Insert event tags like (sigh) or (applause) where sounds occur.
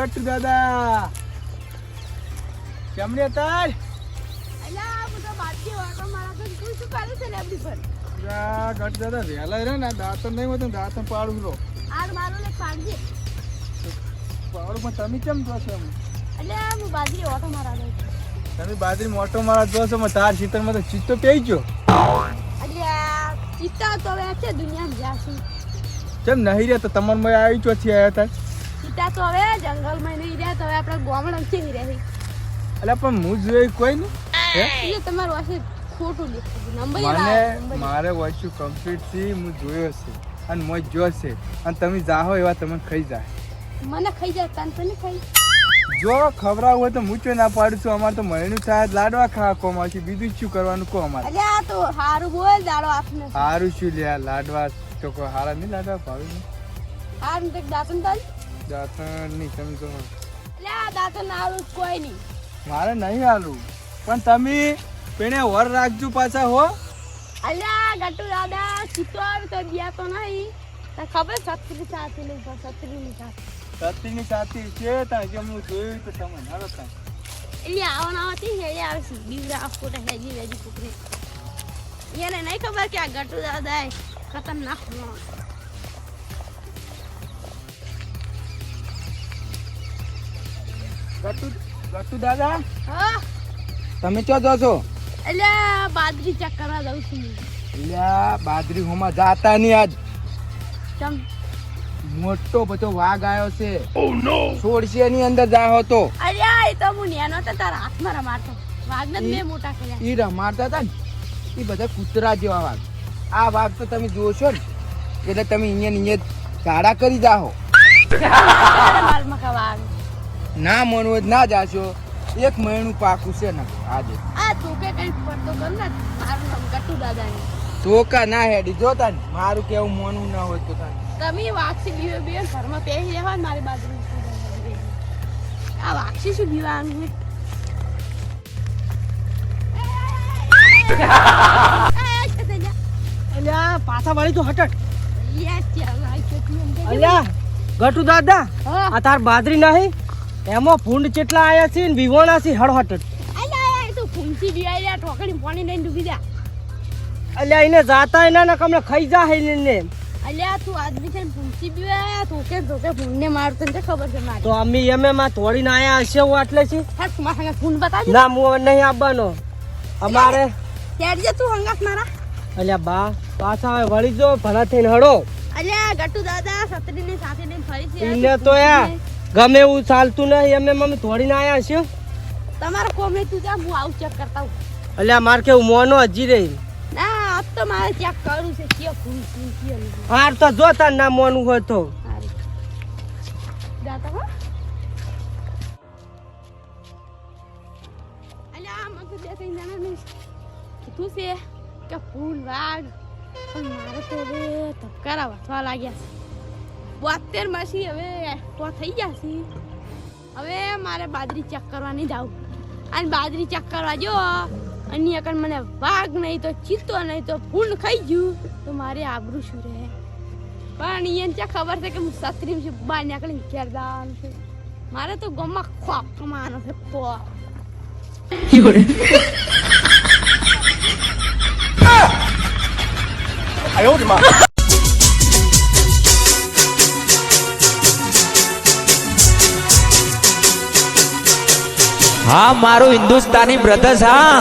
ગટ્ટુ દાદા. કેમણે તાર? ગટ્ટુ દાદા વહેલા રે ને દાંતણ નહીં હોતું દાંતણ પાડું પાડજે. પાડું પણ તમે કેમ જો છો તમે બાજરી મોટો મારા જો છો તાર ચિત્રમાં તો ચિત્તો પેઈ ગયો. ચિત્તા તો હવે છે દુનિયામાં જાશું કેમ નહીં રહ્યા તો તમારે આવી ચોથી આવ્યા હતા ચિત્તા તો હવે જંગલમાં નહીં રહ્યા તો હવે આપણે ગામડા કેવી રહી. એટલે પણ હું જોઈ કોઈ નહીં? એ તમારું હશે ખોટું મને મારે વોચ્યું કમ્પ્લીટથી હું જોયો છે. અને મોજ જોશે અને તમે જાહો એવા તમને ખાઈ જાય. મને ખાઈ જાય તને તો નહીં ખાઈ? જો ખવડાવ હોય તો મૂચો ના પાડું છું. અમારે તો મહિનું થાય લાડવા ખાવા કોમ છે. બીજું શું કરવાનું કો અમારે? અરે આ તો હારું બોલ દાડો આપને. સારું શું લ્યા લાડવા તો કોઈ હારા નહીં લાડવા ભાવે હારું તો દાંતન દાંતણ નહીં હારું કોઈ નહીં. મારે નહીં હાલું પણ તમે પેણે વર રાખજો પાછા હો. અલ્યા ગટુ દાદા ચિત્તો આવે તો બિયા તો નહીં. તને ખબર છત્રી સાથે લઈ પણ છત્રી ની સાથે. સતીની સાથે છે ત્યાં કે હું જોયું તો તમે હાલો ત્યાં એટલે આવવાના આવતી હેડે આવે છે. બીવરા ફોટા હેજી વેજી કુકરી એને નહીં ખબર કે આ ગટુ દાદા ખતરનાક ગટુ ગટુ દાદા હા. તમે ક્યાં જો છો? એટલે બાજરી ચેક કરવા જાઉં છું એટલે બાદરી હોમાં જાતા નહીં આજ. ચમ. મોટો બધો વાઘ આવ્યો છે. સોળસી ની અંદર જાહો તો અલ્યા એ તો હું નેનો તો તારા હાથમાં રમાડતો. વાઘને જ મેં મોટા કર્યા. ઈ રમાડતા હતા ને એ બધા કૂતરા જેવા વાઘ. આ વાઘ તો તમે જોશો ને એટલે તમે અહીંયા ને અહીંયા ઝાડા કરી જાહો અરે વાઘ? ના મન ના જાશો એક મહિનું પાકું છે ને આજે આ તું કે કઈ પડતો કર ને મારું નામ ગટુ દાદા ને ધોકા ના હેડી જોતા ને મારું કેવું મોનું ના હોય તો તને તમે વાક્ષી બીવે બીવે ઘરમાં પહેરી રહેવા ને મારી બાજુ આ વાક્ષી શું બીવાનું જા. અલ્યા પાછા વાળી તો હટટ. અલ્યા ગટુ દાદા હા. આ તાર બાદરી નહીં એમાં ફૂંડ જેટલા આયા છે ને વિવોણા છે હળ અલ્યા, એ તો બીવાઈ રહ્યા, ઠોકરી પાણી લઈને ડૂબી જા. અલ્યા એને જાતા એના ને ખાઈ જા હે ને અલ્યા, તું આદમી છે ને ધોકે ધોકે ફૂંડને મારતો ને ખબર છે મારી. તો અમે એમે માં તોડીને આયા હશે હું એટલે છે હાથ મારા ફૂંડ બતાવજે. ના હું નહીં આવવાનો અમારે ત્યાર જે તું હંગાત મારા. અલ્યા બા પાછા હવે વળી જો ભલા થઈને હળો અલ્યા, ગટુ દાદા સાથે લઈને ફરી છે. એને તો યા ગમે એવું ચાલતું નહીં અમે મમ્મી તોડીને આવ્યા છીએ તમારે કોમે તું જા હું આવું ચેક કરતા હું અલ્યા મારે કેવું મોનો હજી રહી. ના આજ તો મારે ચેક કરવું છે કે ફૂલ ફૂલ કે. હાર તો જો તાર ના મોનું હોય તો. જાતા હો. અલ્યા મને તો બે ત્રણ જણાને કીધું છે કે ફૂલ વાગ પણ મારે તો ધબકારા વધવા લાગ્યા છે. બોતેર માસી, હવે તો થઈ છે. હવે મારે બાજરી ચેક કરવાની જાઉં અને બાજરી ચેક કરવા જો અને આગળ મને વાઘ નહીં તો ચિત્તો નહીં તો ફૂલ ખાઈ ગયું. તો મારે આબરું શું રહે? પણ એને ત્યાં ખબર છે કે હું સત્રી છું, બહાર નીકળીને ઘેર જવાનું મારે તો ગમમાં ખોપ કમાવાનો છે ખોપ (laughs) હા મારું હિન્દુસ્તાની બ્રધર્સ હા.